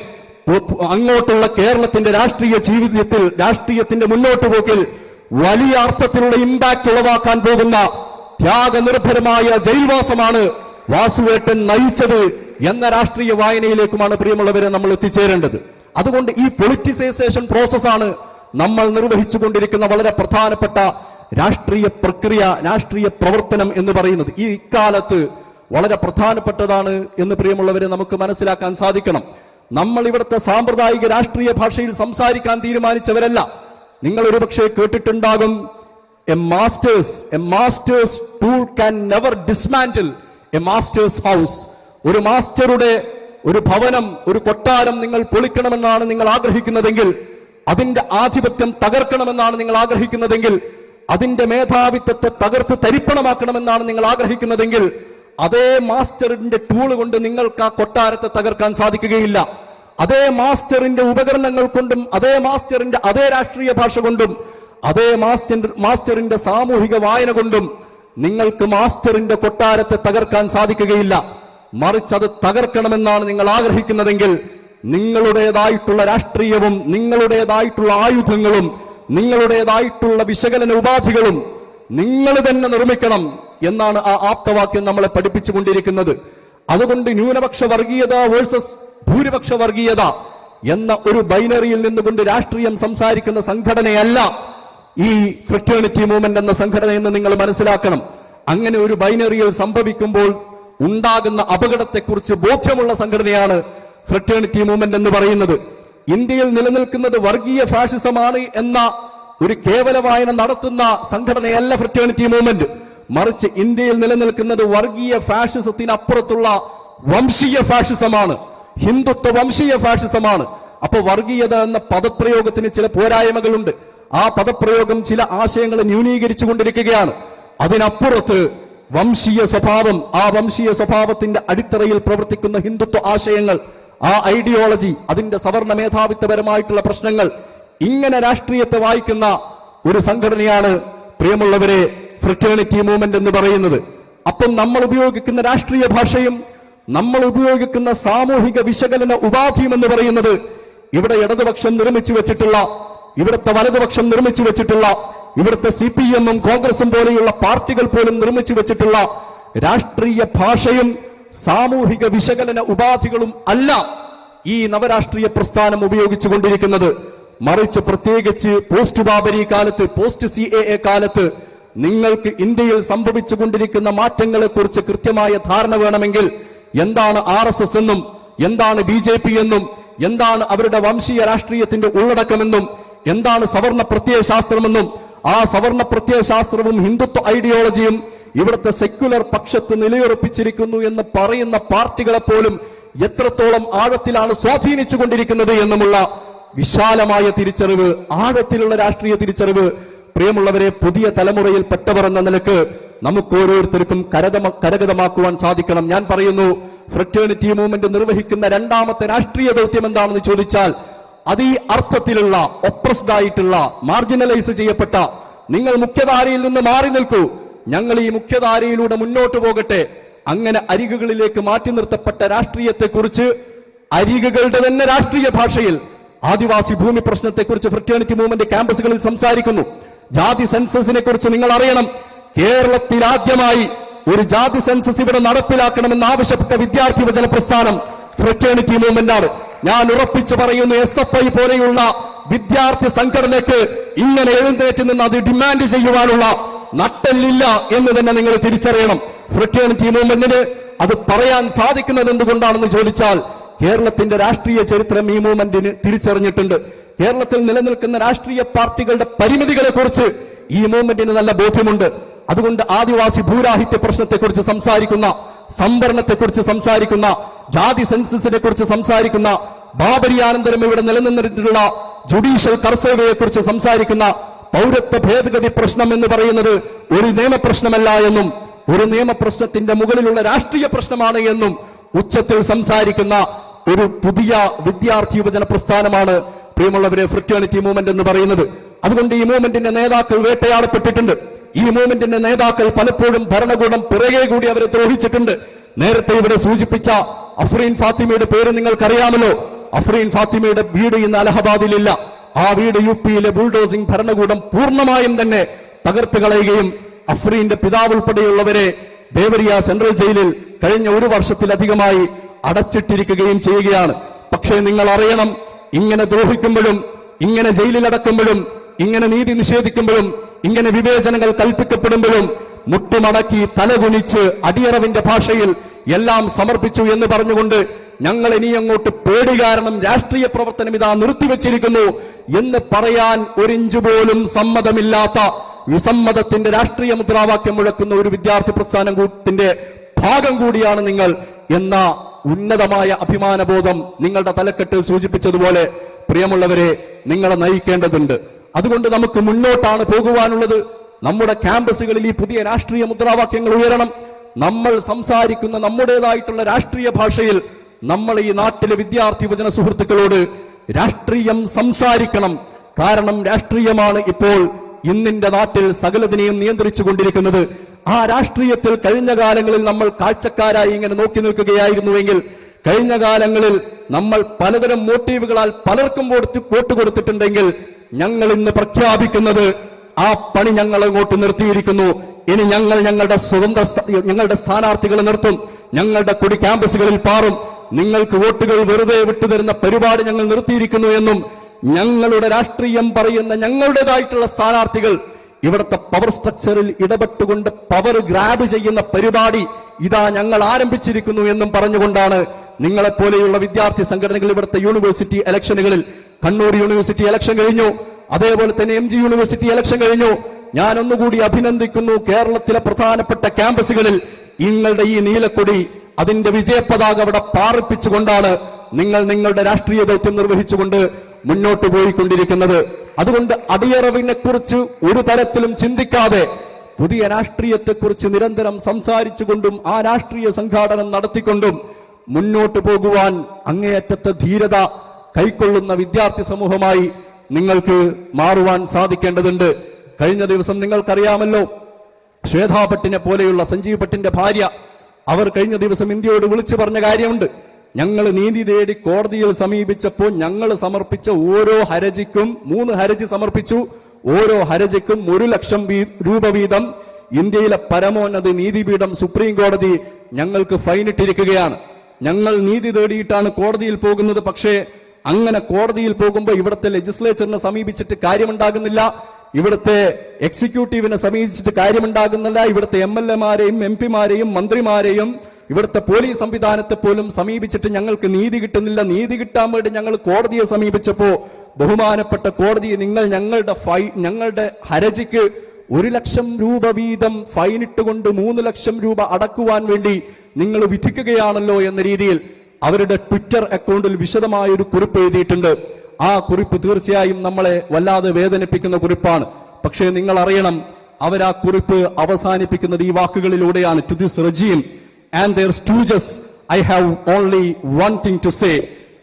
അങ്ങോട്ടുള്ള കേരളത്തിന്റെ രാഷ്ട്രീയ ജീവിതത്തിൽ രാഷ്ട്രീയത്തിന്റെ മുന്നോട്ട് പോക്കിൽ വലിയ അർത്ഥത്തിലുള്ള ഇമ്പാക്ട് ഉളവാക്കാൻ പോകുന്ന ത്യാഗനിർഭരമായ ജയിൽവാസമാണ് വാസുവേട്ടൻ നയിച്ചത്. എന്ന രാഷ്ട്രീയ വായനയിലേക്കുമാണ് പ്രിയമുള്ളവരെ നമ്മൾ എത്തിച്ചേരേണ്ടത്. അതുകൊണ്ട് ഈ പൊളിറ്റിസൈസേഷൻ പ്രോസസ്സാണ് നമ്മൾ നിർവഹിച്ചുകൊണ്ടിരിക്കുന്ന വളരെ പ്രധാനപ്പെട്ട രാഷ്ട്രീയ പ്രക്രിയ രാഷ്ട്രീയ പ്രവർത്തനം എന്ന് പറയുന്നത്. ഈ ഇക്കാലത്ത് വളരെ പ്രധാനപ്പെട്ടതാണ് എന്ന് പ്രിയമുള്ളവരെ നമുക്ക് മനസ്സിലാക്കാൻ സാധിക്കണം. നമ്മൾ ഇവിടുത്തെ സാമ്പ്രദായിക രാഷ്ട്രീയ ഭാഷയിൽ സംസാരിക്കാൻ തീരുമാനിച്ചവരല്ല. നിങ്ങൾ ഒരുപക്ഷെ കേട്ടിട്ടുണ്ടാകും a master's a master's tool can never dismantle a master's house ഒരു മാസ്റ്ററുടെ ഒരു ഭവനം ഒരു കൊട്ടാരം നിങ്ങൾ പൊളിക്കണമെന്നാണ് നിങ്ങൾ ആഗ്രഹിക്കുന്നതെങ്കിൽ അതിന്റെ ആധിപത്യം തകർക്കണമെന്നാണ് നിങ്ങൾ ആഗ്രഹിക്കുന്നതെങ്കിൽ അതിന്റെ മേധാവിത്വത്തെ തകർത്ത് തരിപ്പണമാക്കണമെന്നാണ് നിങ്ങൾ ആഗ്രഹിക്കുന്നതെങ്കിൽ അതേ മാസ്റ്ററിന്റെ ടൂൾ കൊണ്ട് നിങ്ങൾക്ക് ആ കൊട്ടാരത്തെ തകർക്കാൻ സാധിക്കുകയില്ല. അതേ മാസ്റ്ററിന്റെ ഉപകരണങ്ങൾ കൊണ്ടും അതേ മാസ്റ്ററിന്റെ അതേ രാഷ്ട്രീയ ഭാഷ കൊണ്ടും അതേ മാസ്റ്റർ മാസ്റ്ററിന്റെ സാമൂഹിക വായന കൊണ്ടും നിങ്ങൾക്ക് മാസ്റ്ററിന്റെ കൊട്ടാരത്തെ തകർക്കാൻ സാധിക്കുകയില്ല. മറിച്ച് അത് തകർക്കണമെന്നാണ് നിങ്ങൾ ആഗ്രഹിക്കുന്നതെങ്കിൽ നിങ്ങളുടേതായിട്ടുള്ള രാഷ്ട്രീയവും നിങ്ങളുടേതായിട്ടുള്ള ആയുധങ്ങളും നിങ്ങളുടേതായിട്ടുള്ള വിശകലന ഉപാധികളും നിങ്ങൾ തന്നെ നിർമ്മിക്കണം എന്നാണ് ആ ആപ്തവാക്യം നമ്മളെ പഠിപ്പിച്ചുകൊണ്ടിരിക്കുന്നത് അതുകൊണ്ട് ന്യൂനപക്ഷ വർഗീയത വേഴ്സസ് ഭൂരിപക്ഷ വർഗീയത എന്ന ഒരു ബൈനറിയിൽ നിന്നുകൊണ്ട് രാഷ്ട്രീയം സംസാരിക്കുന്ന സംഘടനയല്ല ഈ ഫ്രറ്റേണിറ്റി മൂവ്മെന്റ് എന്ന സംഘടന എന്ന് നിങ്ങൾ മനസ്സിലാക്കണം. അങ്ങനെ ഒരു ബൈനറിയിൽ സംഭവിക്കുമ്പോൾ ഉണ്ടാകുന്ന അപകടത്തെക്കുറിച്ച് ബോധ്യമുള്ള സംഘടനയാണ് ഫ്രട്ടേണിറ്റി മൂവ്മെന്റ് എന്ന് പറയുന്നത്. ഇന്ത്യയിൽ നിലനിൽക്കുന്നത് വർഗീയ ഫാഷിസമാണ് എന്ന ഒരു കേവല വായന നടത്തുന്ന സംഘടനയല്ല ഫ്രട്ടേണിറ്റി മൂവ്മെന്റ് മറിച്ച് ഇന്ത്യയിൽ നിലനിൽക്കുന്നത് വർഗീയ ഫാഷിസത്തിനപ്പുറത്തുള്ള വംശീയ ഫാഷിസമാണ് ഹിന്ദുത്വ വംശീയ ഫാഷിസമാണ് അപ്പൊ വർഗീയത എന്ന പദപ്രയോഗത്തിന് ചില പോരായ്മകളുണ്ട്. ആ പദപ്രയോഗം ചില ആശയങ്ങളെ ന്യൂനീകരിച്ചു കൊണ്ടിരിക്കുകയാണ് അതിനപ്പുറത്ത് വംശീയ സ്വഭാവം ആ വംശീയ സ്വഭാവത്തിന്റെ അടിത്തറയിൽ പ്രവർത്തിക്കുന്ന ഹിന്ദുത്വ ആശയങ്ങൾ ആ ഐഡിയോളജി അതിന്റെ സവർണ മേധാവിത്വപരമായിട്ടുള്ള പ്രശ്നങ്ങൾ ഇങ്ങനെ രാഷ്ട്രീയത്തെ വായിക്കുന്ന ഒരു സംഘടനയാണ് പ്രിയമുള്ളവരെ ഫ്രറ്റേണിറ്റി മൂവ്മെന്റ് എന്ന് പറയുന്നത്. അപ്പം നമ്മൾ ഉപയോഗിക്കുന്ന രാഷ്ട്രീയ ഭാഷയും നമ്മൾ ഉപയോഗിക്കുന്ന സാമൂഹിക വിശകലന ഉപാധിയും എന്ന് പറയുന്നത് ഇവിടെ ഇടതുപക്ഷം നിർമ്മിച്ചു വെച്ചിട്ടുള്ള ഇവിടുത്തെ വലതുപക്ഷം നിർമ്മിച്ചു വെച്ചിട്ടുള്ള ഇവിടുത്തെ സി പി എമ്മും കോൺഗ്രസും പോലെയുള്ള പാർട്ടികൾ പോലും നിർമ്മിച്ചു വെച്ചിട്ടുള്ള രാഷ്ട്രീയ ഭാഷയും സാമൂഹിക വിശകലന ഉപാധികളും അല്ല ഈ നവരാഷ്ട്രീയ പ്രസ്ഥാനം ഉപയോഗിച്ചു കൊണ്ടിരിക്കുന്നത്. മറിച്ച് പ്രത്യേകിച്ച് പോസ്റ്റ് ബാബരി കാലത്ത് പോസ്റ്റ് സി എ എ കാലത്ത് നിങ്ങൾക്ക് ഇന്ത്യയിൽ സംഭവിച്ചുകൊണ്ടിരിക്കുന്ന മാറ്റങ്ങളെ കുറിച്ച് കൃത്യമായ ധാരണ വേണമെങ്കിൽ എന്താണ് ആർ എസ് എസ് എന്നും എന്താണ് ബി ജെ പി എന്നും എന്താണ് അവരുടെ വംശീയ രാഷ്ട്രീയത്തിന്റെ ഉള്ളടക്കമെന്നും എന്താണ് സവർണ പ്രത്യയശാസ്ത്രമെന്നും ആ സവർണ പ്രത്യയശാസ്ത്രവും ഹിന്ദുത്വ ഐഡിയോളജിയും ഇവിടുത്തെ സെക്യുലർ പക്ഷത്ത് നിലയുറപ്പിച്ചിരിക്കുന്നു എന്ന് പറയുന്ന പാർട്ടികളെ പോലും എത്രത്തോളം ആഴത്തിലാണ് സ്വാധീനിച്ചു കൊണ്ടിരിക്കുന്നത് എന്നുമുള്ള വിശാലമായ തിരിച്ചറിവ് ആഴത്തിലുള്ള രാഷ്ട്രീയ തിരിച്ചറിവ് പ്രിയമുള്ളവരെ പുതിയ തലമുറയിൽ പെട്ടവർ എന്ന നിലയ്ക്ക് നമുക്ക് ഓരോരുത്തർക്കും കരഗതമാക്കുവാൻ സാധിക്കണം. ഞാൻ പറയുന്നു ഫ്രറ്റേണിറ്റി മൂവ്മെന്റ് നിർവഹിക്കുന്ന രണ്ടാമത്തെ രാഷ്ട്രീയ ദൗത്യം എന്താണെന്ന് ചോദിച്ചാൽ അത് ഈ അർത്ഥത്തിലുള്ള ഒപ്രസ്ഡ് ആയിട്ടുള്ള മാർജിനലൈസ് ചെയ്യപ്പെട്ട നിങ്ങൾ മുഖ്യധാരയിൽ നിന്ന് മാറി നിൽക്കൂ. ഞങ്ങൾ ഈ മുഖ്യധാരയിലൂടെ മുന്നോട്ട് പോകട്ടെ. അങ്ങനെ അരികുകളിലേക്ക് മാറ്റി നിർത്തപ്പെട്ട രാഷ്ട്രീയത്തെക്കുറിച്ച് അരികുകളുടെ തന്നെ രാഷ്ട്രീയ ഭാഷയിൽ ആദിവാസി ഭൂമി പ്രശ്നത്തെക്കുറിച്ച് ഫ്രറ്റേണിറ്റി മൂവ്മെന്റ് ക്യാമ്പസുകളിൽ സംസാരിക്കുന്നു. ജാതി സെൻസസിനെ കുറിച്ച് നിങ്ങൾ അറിയണം. കേരളത്തിൽ ആദ്യമായി ഒരു ജാതി സെൻസസ് ഇവിടെ നടപ്പിലാക്കണമെന്ന് ആവശ്യപ്പെട്ട വിദ്യാർത്ഥി യുവജന പ്രസ്ഥാനം ഫ്രറ്റേണിറ്റി മൂവ്മെന്റ് ആണ്. ഞാൻ ഉറപ്പിച്ചു പറയുന്നു എസ് എഫ് ഐ പോലെയുള്ള വിദ്യാർത്ഥി സംഘടനയ്ക്ക് ഇങ്ങനെ എഴുന്നേറ്റ് നിന്ന് അത് ഡിമാൻഡ് ചെയ്യുവാനുള്ള നട്ടല്ലില്ല എന്ന് തന്നെ നിങ്ങൾ തിരിച്ചറിയണം. ഫ്രിറ്റേണിറ്റി മൂവ്മെന്റിന് അത് പറയാൻ സാധിക്കുന്നത് എന്തുകൊണ്ടാണെന്ന് ചോദിച്ചാൽ കേരളത്തിന്റെ രാഷ്ട്രീയ ചരിത്രം ഈ മൂവ്മെന്റിന് തിരിച്ചറിഞ്ഞിട്ടുണ്ട്. കേരളത്തിൽ നിലനിൽക്കുന്ന രാഷ്ട്രീയ പാർട്ടികളുടെ പരിമിതികളെ കുറിച്ച് ഈ മൂവ്മെന്റിന് നല്ല ബോധ്യമുണ്ട്. അതുകൊണ്ട് ആദിവാസി ഭൂരാഹിത്യ പ്രശ്നത്തെക്കുറിച്ച് സംസാരിക്കുന്ന സംവരണത്തെക്കുറിച്ച് സംസാരിക്കുന്ന ജാതി സെൻസസിനെ കുറിച്ച് സംസാരിക്കുന്ന ബാബരി അനന്തരം ഇവിടെ നിലനിന്നിട്ടുള്ള ജുഡീഷ്യൽ കർസേവയെ കുറിച്ച് സംസാരിക്കുന്ന പൗരത്വ ഭേദഗതി പ്രശ്നം എന്ന് പറയുന്നത് ഒരു നിയമപ്രശ്നമല്ല എന്നും ഒരു നിയമപ്രശ്നത്തിന്റെ മുകളിലുള്ള രാഷ്ട്രീയ പ്രശ്നമാണ് എന്നും ഉച്ചത്തിൽ സംസാരിക്കുന്ന ഒരു പുതിയ വിദ്യാർത്ഥി യുവജന പ്രസ്ഥാനമാണ് പ്രിയമുള്ളവരെ ഫ്രിറ്റേണിറ്റി മൂവ്മെന്റ് എന്ന് പറയുന്നത്. അതുകൊണ്ട് ഈ മൂവ്മെന്റിന്റെ നേതാക്കൾ വേട്ടയാടപ്പെട്ടിട്ടുണ്ട്. ഈ മൂവ്മെന്റിന്റെ നേതാക്കൾ പലപ്പോഴും ഭരണകൂടം പിറകെ കൂടി അവരെ ദ്രോഹിച്ചിട്ടുണ്ട്. നേരത്തെ ഇവിടെ സൂചിപ്പിച്ച അഫ്രീൻ ഫാത്തിമയുടെ പേര് നിങ്ങൾക്കറിയാമല്ലോ. അഫ്രീൻ ഫാത്തിമയുടെ വീട് ഇന്ന് അലഹബാദിലില്ല. ആ വീട് യു പിയിലെ ബുൾഡോസിംഗ് ഭരണകൂടം പൂർണമായും തന്നെ തകർത്ത് കളയുകയും അഫ്രീന്റെ പിതാവ് ഉൾപ്പെടെയുള്ളവരെ ദേവരിയ സെൻട്രൽ ജയിലിൽ കഴിഞ്ഞ ഒരു വർഷത്തിലധികമായി അടച്ചിട്ടിരിക്കുകയും ചെയ്യുകയാണ്. പക്ഷേ നിങ്ങൾ അറിയണം ഇങ്ങനെ ദ്രോഹിക്കുമ്പോഴും ഇങ്ങനെ ജയിലിലടക്കുമ്പോഴും ഇങ്ങനെ നീതി നിഷേധിക്കുമ്പോഴും ഇങ്ങനെ വിവേചനങ്ങൾ കൽപ്പിക്കപ്പെടുമ്പോഴും മുട്ടുമടക്കി തലകുനിച്ച് അടിയറവിന്റെ ഭാഷയിൽ എല്ലാം സമർപ്പിച്ചു എന്ന് പറഞ്ഞുകൊണ്ട് ഞങ്ങൾ ഇനി അങ്ങോട്ട് പേടി കാരണം രാഷ്ട്രീയ പ്രവർത്തനം ഇതാ നിർത്തിവെച്ചിരിക്കുന്നു എന്ന് പറയാൻ ഒരിഞ്ചു പോലും സമ്മതമില്ലാത്ത വിസമ്മതത്തിന്റെ രാഷ്ട്രീയ മുദ്രാവാക്യം മുഴക്കുന്ന ഒരു വിദ്യാർത്ഥി പ്രസ്ഥാനം കൂട്ടത്തിന്റെ ഭാഗം കൂടിയാണ് നിങ്ങൾ എന്ന ഉന്നതമായ അഭിമാനബോധം നിങ്ങളുടെ തലക്കെട്ടിൽ സൂചിപ്പിച്ചതുപോലെ പ്രിയമുള്ളവരെ നിങ്ങളെ നയിക്കേണ്ടതുണ്ട്. അതുകൊണ്ട് നമുക്ക് മുന്നോട്ടാണ് പോകുവാനുള്ളത്. നമ്മുടെ ക്യാമ്പസുകളിൽ ഈ പുതിയ രാഷ്ട്രീയ മുദ്രാവാക്യങ്ങൾ ഉയരണം. നമ്മൾ സംസാരിക്കുന്ന നമ്മുടേതായിട്ടുള്ള രാഷ്ട്രീയ ഭാഷയിൽ നമ്മൾ ഈ നാട്ടിലെ വിദ്യാർത്ഥി യുവജന സുഹൃത്തുക്കളോട് രാഷ്ട്രീയം സംസാരിക്കണം. കാരണം രാഷ്ട്രീയമാണ് ഇപ്പോൾ ഇന്നിന്റെ നാട്ടിൽ സകലതിനെയും നിയന്ത്രിച്ചു കൊണ്ടിരിക്കുന്നത്. ആ രാഷ്ട്രീയത്തിൽ കഴിഞ്ഞ കാലങ്ങളിൽ നമ്മൾ കാഴ്ചക്കാരായി ഇങ്ങനെ നോക്കി നിൽക്കുകയായിരുന്നുവെങ്കിൽ കഴിഞ്ഞ കാലങ്ങളിൽ നമ്മൾ പലതരം മോട്ടീവുകളാൽ പലർക്കും കൊടുത്ത് വോട്ട് കൊടുത്തിട്ടുണ്ടെങ്കിൽ ഞങ്ങൾ ഇന്ന് പ്രഖ്യാപിക്കുന്നത് ആ പണി ഞങ്ങൾ അങ്ങോട്ട് നിർത്തിയിരിക്കുന്നു. ഇനി ഞങ്ങൾ ഞങ്ങളുടെ സ്വതന്ത്ര ഞങ്ങളുടെ സ്ഥാനാർത്ഥികളെ നിർത്തും. ഞങ്ങളുടെ കൊടി ക്യാമ്പസുകളിൽ പാറും. നിങ്ങൾക്ക് വോട്ടുകൾ വെറുതെ വിട്ടുതരുന്ന പരിപാടി ഞങ്ങൾ നിർത്തിയിരിക്കുന്നു എന്നും ഞങ്ങളുടെ രാഷ്ട്രീയം പറയുന്ന ഞങ്ങളുടേതായിട്ടുള്ള സ്ഥാനാർത്ഥികൾ ഇവിടുത്തെ പവർ സ്ട്രക്ചറിൽ ഇടപെട്ടുകൊണ്ട് പവർ ഗ്രാബ് ചെയ്യുന്ന പരിപാടി ഇതാ ഞങ്ങൾ ആരംഭിച്ചിരിക്കുന്നു എന്നും പറഞ്ഞുകൊണ്ടാണ് നിങ്ങളെപ്പോലെയുള്ള വിദ്യാർത്ഥി സംഘടനകൾ ഇവിടുത്തെ യൂണിവേഴ്സിറ്റി ഇലക്ഷനുകളിൽ കണ്ണൂർ യൂണിവേഴ്സിറ്റി ഇലക്ഷൻ കഴിഞ്ഞു. അതേപോലെ തന്നെ എം യൂണിവേഴ്സിറ്റി ഇലക്ഷൻ കഴിഞ്ഞു. ഞാൻ ഒന്നുകൂടി അഭിനന്ദിക്കുന്നു കേരളത്തിലെ പ്രധാനപ്പെട്ട ക്യാമ്പസുകളിൽ നിങ്ങളുടെ ഈ നീലക്കൊടി അതിന്റെ വിജയപതാക അവിടെ പാറിപ്പിച്ചുകൊണ്ടാണ് നിങ്ങൾ നിങ്ങളുടെ രാഷ്ട്രീയ ദൗത്യം നിർവഹിച്ചുകൊണ്ട് മുന്നോട്ട് പോയിക്കൊണ്ടിരിക്കുന്നത്. അതുകൊണ്ട് അടിയറവിനെ കുറിച്ച് ഒരു തരത്തിലും ചിന്തിക്കാതെ പുതിയ രാഷ്ട്രീയത്തെക്കുറിച്ച് നിരന്തരം സംസാരിച്ചുകൊണ്ടും ആ രാഷ്ട്രീയ സംഘാടനം നടത്തിക്കൊണ്ടും മുന്നോട്ട് പോകുവാൻ അങ്ങേയറ്റത്തെ ധീരത കൈക്കൊള്ളുന്ന വിദ്യാർത്ഥി സമൂഹമായി നിങ്ങൾക്ക് മാറുവാൻ സാധിക്കേണ്ടതുണ്ട്. കഴിഞ്ഞ ദിവസം നിങ്ങൾക്കറിയാമല്ലോ ശ്വേതാ ഭട്ടിനെ പോലെയുള്ള സഞ്ജീവ് ഭട്ടിന്റെ ഭാര്യ അവർ കഴിഞ്ഞ ദിവസം ഇന്ത്യയോട് വിളിച്ചു പറഞ്ഞ കാര്യമുണ്ട്. ഞങ്ങൾ നീതി തേടി കോടതിയിൽ സമീപിച്ചപ്പോൾ ഞങ്ങൾ സമർപ്പിച്ച ഓരോ ഹരജിക്കും മൂന്ന് ഹരജി സമർപ്പിച്ചു. ഓരോ ഹരജിക്കും ഒരു ലക്ഷം രൂപ വീതം ഇന്ത്യയിലെ പരമോന്നത നീതിപീഠം സുപ്രീം കോടതി ഞങ്ങൾക്ക് ഫൈനിട്ടിരിക്കുകയാണ് ഞങ്ങൾ നീതി തേടിയിട്ടാണ് കോടതിയിൽ പോകുന്നത് പക്ഷേ അങ്ങനെ കോടതിയിൽ പോകുമ്പോൾ ഇവിടുത്തെ ലെജിസ്ലേച്ചറിനെ സമീപിച്ചിട്ട് കാര്യമുണ്ടാകുന്നില്ല. ഇവിടുത്തെ എക്സിക്യൂട്ടീവിനെ സമീപിച്ചിട്ട് കാര്യമുണ്ടാകുന്നില്ല. ഇവിടുത്തെ എം എൽ എമാരെയും എം പിമാരെയും മന്ത്രിമാരെയും ഇവിടുത്തെ പോലീസ് സംവിധാനത്തെ പോലും സമീപിച്ചിട്ട് ഞങ്ങൾക്ക് നീതി കിട്ടുന്നില്ല. നീതി കിട്ടാൻ വേണ്ടി ഞങ്ങൾ കോടതിയെ സമീപിച്ചപ്പോ ബഹുമാനപ്പെട്ട കോടതി നിങ്ങൾ ഞങ്ങളുടെ ഫൈ ഞങ്ങളുടെ ഹരജിക്ക് ഒരു ലക്ഷം രൂപ വീതം ഫൈനിട്ടുകൊണ്ട് മൂന്ന് ലക്ഷം രൂപ അടക്കുവാൻ വേണ്ടി നിങ്ങൾ വിധിക്കുകയാണല്ലോ എന്ന രീതിയിൽ അവരുടെ ട്വിറ്റർ അക്കൗണ്ടിൽ വിശദമായ ഒരു കുറിപ്പ് എഴുതിയിട്ടുണ്ട്. ആ കുറിപ്പ് തീർച്ചയായും നമ്മളെ വല്ലാതെ വേദനിപ്പിക്കുന്ന കുറിപ്പാണ്. പക്ഷേ നിങ്ങൾ അറിയണം അവരാ കുറിപ്പ് അവസാനിപ്പിക്കുന്നത് ഈ വാക്കുകളിലൂടെയാണ്. To this regime and their stooges I have only one thing to say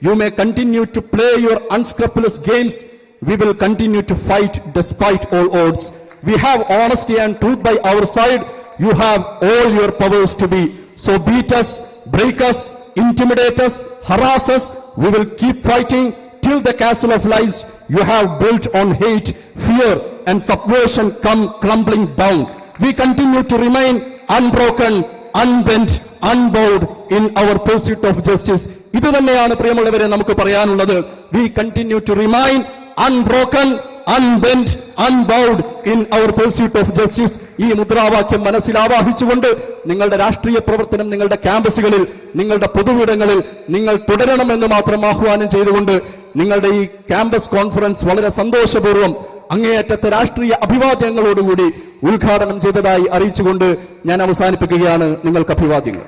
you may continue to play your unscrupulous games we will continue to fight despite all odds we have honesty and truth by our side you have all your powers to be so beat us break us intimidate us harass us we will keep fighting till the castle of lies you have built on hate, fear, and subversion come crumbling down. We continue to remain unbroken, unbent, unbowed in our pursuit of justice. ഇത് തന്നെയാണ് പ്രിയമുള്ളവരെ നമുക്ക് പറയാനുള്ളത് we continue to remain unbroken unbent unbowed in our pursuit of justice ഈ മുദ്രാവാക്യം മനസ്സിൽ ആവാഹിച്ചുകൊണ്ട് നിങ്ങളുടെ രാഷ്ട്രീയ പ്രവർത്തനം നിങ്ങളുടെ ക്യാമ്പസുകളിൽ നിങ്ങളുടെ പൊതുവിടങ്ങളിൽ നിങ്ങൾ തുടരണമെന്ന് മാത്രം ആഹ്വാനം ചെയ്തുകൊണ്ട് നിങ്ങളുടെ ഈ ക്യാമ്പസ് കോൺഫറൻസ് വളരെ സന്തോഷപൂർവം അങ്ങേയറ്റത്തെ രാഷ്ട്രീയ അഭിവാദ്യങ്ങളോടുകൂടി ഉദ്ഘാടനം ചെയ്തതായി അറിയിച്ചുകൊണ്ട് ഞാൻ അവസാനിപ്പിക്കുകയാണ് നിങ്ങൾക്ക് അഭിവാദ്യങ്ങൾ.